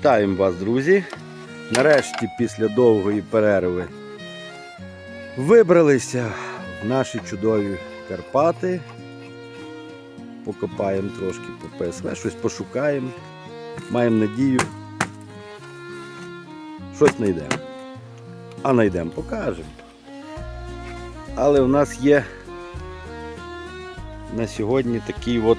Вітаємо вас, друзі! Нарешті, після довгої перерви, вибралися в наші чудові Карпати. Покопаємо трошки по ПСВ, щось пошукаємо. Маємо надію. Щось знайдемо. А знайдемо, покажемо. Але в нас є на сьогодні такий от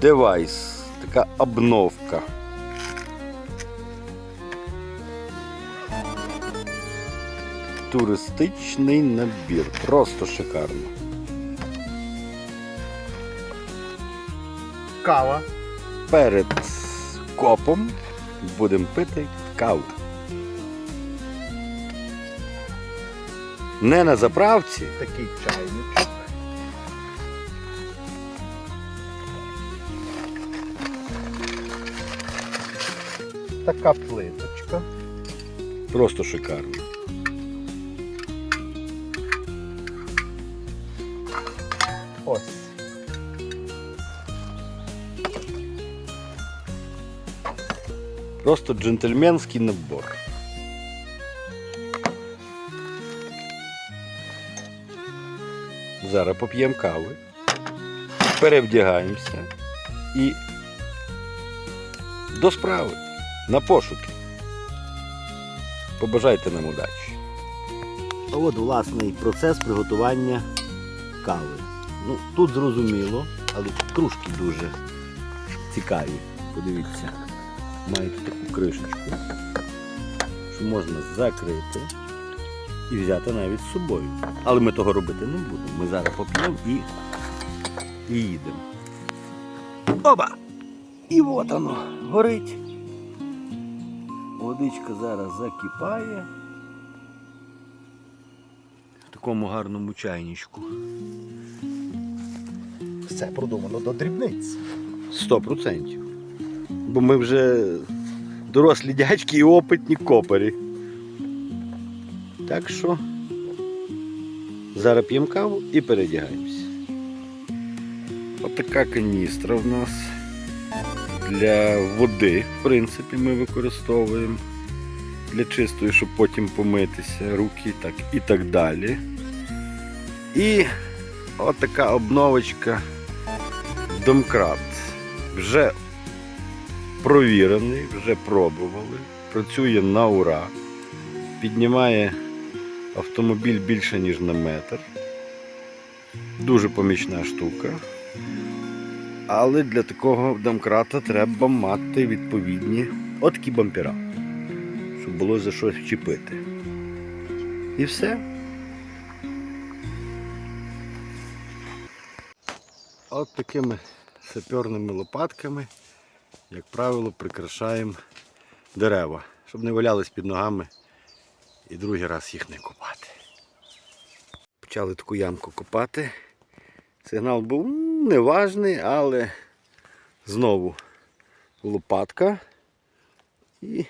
девайс, така обновка. Туристичний набір. Просто шикарно. Кава. Перед копом будемо пити каву. Не на заправці, Такий чайничок. Така плиточка. просто шикарно. Ось. Просто джентльменський набор. Зараз поп'ємо кави, перевдягаємося і до справи на пошуки. Побажайте нам удачі. А от власний процес приготування кави. Ну, тут зрозуміло, але кружки дуже цікаві. Подивіться мають таку кришечку, що можна закрити і взяти навіть з собою. Але ми того робити не будемо. Ми зараз поп'ємо і, і їдемо. Оба! І от воно горить. Водичка зараз закипає. В такому гарному чайничку. Все продумано до дрібниць. Сто процентів. Бо ми вже дорослі дядьки і опитні копарі. Так що зараз п'ємо каву і передягаємося. Отака каністра в нас для води, в принципі, ми використовуємо. Для чистої, щоб потім помитися, руки так, і так далі. І отака обновочка домкрат. Вже провірений, вже пробували, працює на ура, піднімає автомобіль більше, ніж на метр. Дуже помічна штука. Але для такого домкрата треба мати відповідні отакі бампера, щоб було за щось вчепити. І все. От такими саперними лопатками, як правило, прикрашаємо дерева, щоб не валялись під ногами і другий раз їх не копати. Почали таку ямку копати. Сигнал був неважний, але знову лопатка і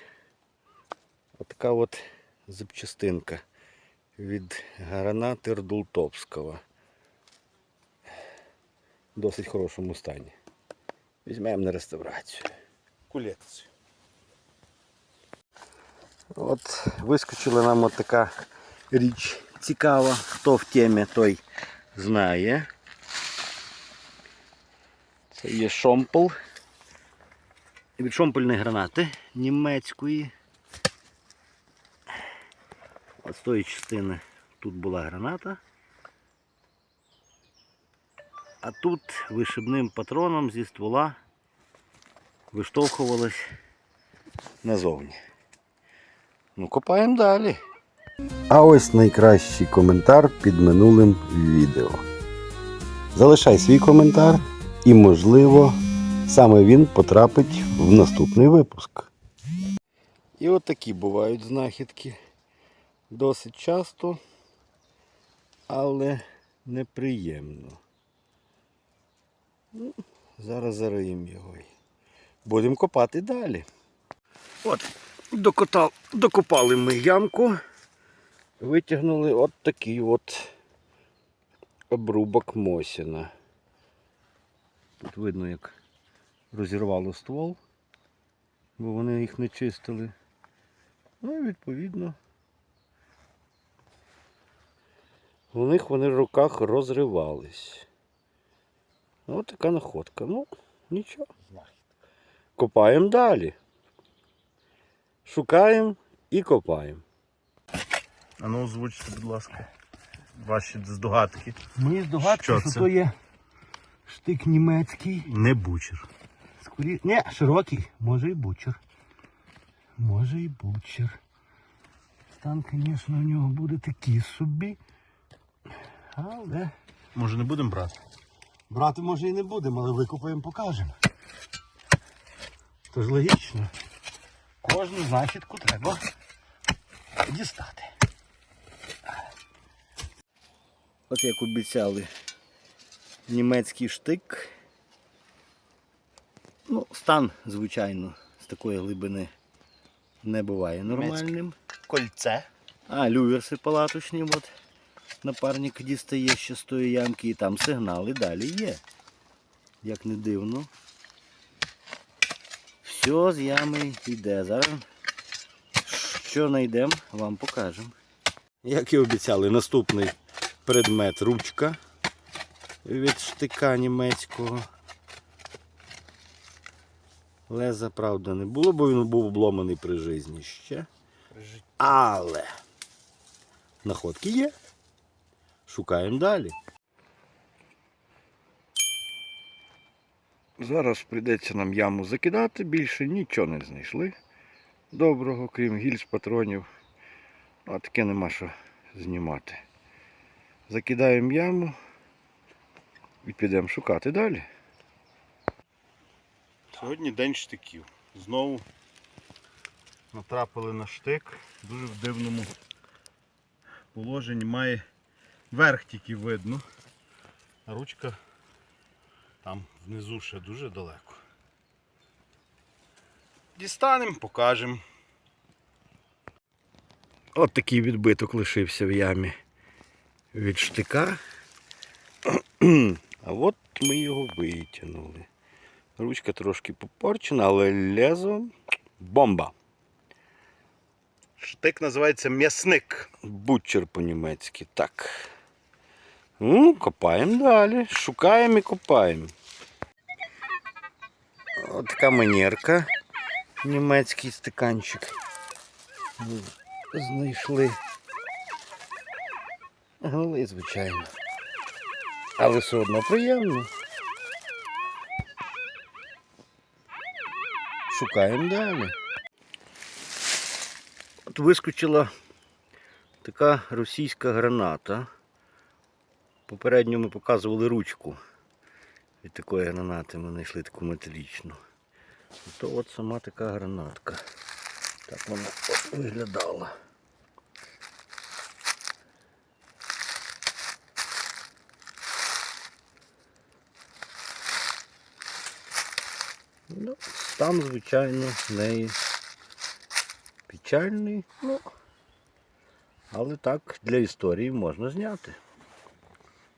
отака от запчастинка від гранати Рдултовського в досить хорошому стані. Візьмемо на реставрацію. Кулець. От вискочила нам от така річ цікава. Хто в темі, той знає. Це є шомпол. Від шомпольної гранати німецької. От з тої частини тут була граната. А тут вишибним патроном зі ствола виштовхувалась назовні. Ну, копаємо далі. А ось найкращий коментар під минулим відео. Залишай свій коментар і, можливо, саме він потрапить в наступний випуск. І от такі бувають знахідки. Досить часто, але неприємно. Ну, зараз зариємо його. Будемо копати далі. От, докотал, докопали ми ямку, витягнули от такий от обрубок Мосіна. Тут видно, як розірвало ствол. бо вони їх не чистили. Ну і відповідно. У них вони в руках розривались. Ось така находка. Ну, нічого. Копаємо далі. Шукаємо і копаємо. А ну озвучте, будь ласка, ваші здогадки. Мої здогадки, Що що, це? то є штик німецький. Не бучер. Скорі... Ні, широкий, може і бучер. Може і бучер. Стан, звісно, у нього буде такий собі. Але Може не будемо брати? брати може і не будемо, але викопаємо, покажемо. Тож логічно. Кожну знахідку треба дістати. От як обіцяли, німецький штик. Ну, стан, звичайно, з такої глибини не буває нормальним. Кольце. А, люверси палаточні, от напарник дістає ще з тої ямки і там сигнали далі є. Як не дивно. Все з ями йде. Зараз що знайдемо, вам покажемо. Як і обіцяли, наступний предмет ручка від штика німецького. Леза, правда, не було, бо він був обломаний при житті ще. Але находки є. Шукаємо далі. Зараз прийдеться нам яму закидати, більше нічого не знайшли. Доброго, крім гільз, патронів. А таке нема що знімати. Закидаємо яму і підемо шукати далі. Сьогодні день штиків. Знову натрапили на штик. Дуже в дивному положенні. Має верх тільки видно. А ручка там внизу ще дуже далеко. Дістанемо, покажемо. От такий відбиток лишився в ямі від штика. А от ми його витягнули. Ручка трошки попорчена, але лезо бомба. Штик називається м'ясник. Бутчер по-німецьки. Так. Ну, копаємо далі. Шукаємо і копаємо. От така манерка. Німецький стаканчик. Знайшли. Гли, звичайно. Але все одно приємно. Шукаємо далі. От вискочила така російська граната. Попередньо ми показували ручку від такої гранати. Ми знайшли таку металічну. То от сама така гранатка. Так вона от виглядала. Ну, стан, звичайно, в неї печальний, ну, але так для історії можна зняти.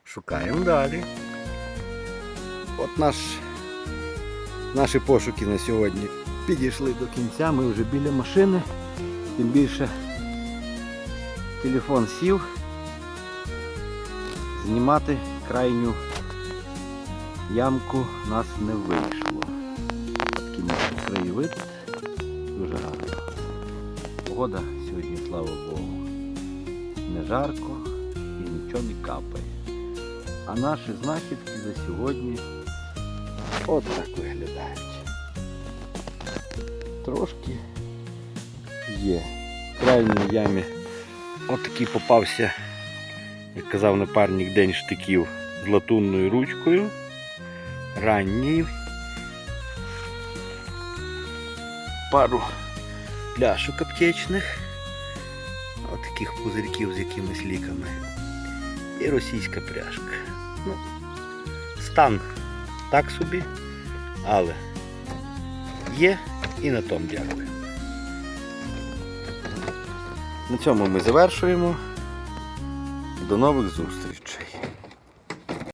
Шукаємо далі. От наш, наші пошуки на сьогодні підійшли до кінця. Ми вже біля машини. Тим більше телефон сів. Знімати крайню ямку нас не вийшло. Такий наш краєвид. Дуже гарно. Погода сьогодні, слава Богу, не жарко і нічого не капає. А наші знахідки за сьогодні от так виглядають. Трошки є. В крайній ямі от попався, як казав напарник, день штиків з латунною ручкою. Ранній. Пару пляшок аптечних. От таких пузирьків з якимись ліками. І російська пряжка. Ну, стан так собі, але є і на тому дякую. На цьому ми завершуємо. До нових зустрічей.